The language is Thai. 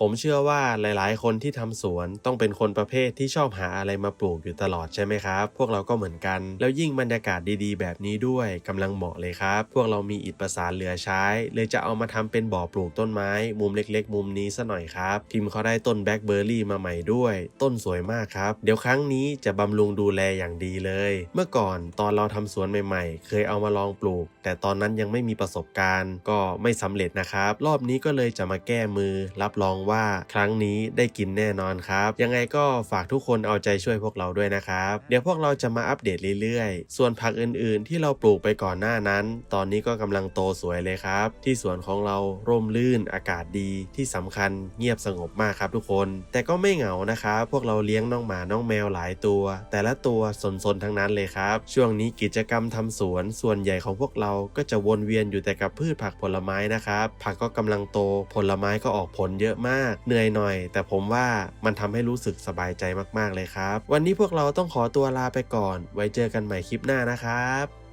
ผมเชื่อว่าหลายๆ คนที่ทำสวนต้องเป็นคนประเภทที่ชอบหาอะไรมาปลูกอยู่ตลอดใช่ไหมครับ พวกเราก็เหมือนกัน แล้วยิ่งบรรยากาศดีๆ แบบนี้ด้วยกำลังเหมาะเลยครับ พวกเรามีอิฐประสานเหลือใช้ เลยจะเอามาทำเป็นบ่อปลูกต้นไม้ มุมเล็ก ๆ มุมนี้ซะหน่อยครับทิมเขาได้ต้นแบล็คเบอร์รี่มาใหม่ด้วย ต้นสวยมากครับ เดี๋ยวครั้งนี้จะบำรุงดูแลอย่างดีเลย เมื่อก่อนตอนเราทำสวนใหม่ ๆ เคยเอามาลองปลูก แต่ตอนนั้นยังไม่มีประสบการณ์ ก็ไม่สำเร็จนะครับ รอบนี้ก็เลยจะมาแก้มือรับรองว่าครั้งนี้ได้กินแน่นอนครับ ยังไงก็ฝากทุกคนเอาใจช่วยพวกเราด้วยนะครับ เดี๋ยวพวกเราจะมาอัปเดตเรื่อยๆ ส่วนผักอื่นๆ ที่เราปลูกไปก่อนหน้านั้น ตอนนี้ก็กำลังโตสวยเลยครับ ที่สวนของเราร่มรื่นอากาศดีที่สำคัญเงียบสงบมากครับทุกคน แต่ก็ไม่เหงานะครับพวกเราเลี้ยงน้องหมาน้องแมวหลายตัว แต่ละตัวสนๆทั้งนั้นเลยครับ ช่วงนี้กิจกรรมทำสวนส่วนใหญ่ของพวกเราก็จะวนเวียนอยู่แต่กับพืชผักผลไม้นะครับผักก็กำลังโตผลไม้ก็ออกผลเยอะมากเหนื่อยหน่อย แต่ผมว่ามันทำให้รู้สึกสบายใจมากๆเลยครับ วันนี้พวกเราต้องขอตัวลาไปก่อน ไว้เจอกันใหม่คลิปหน้านะครับ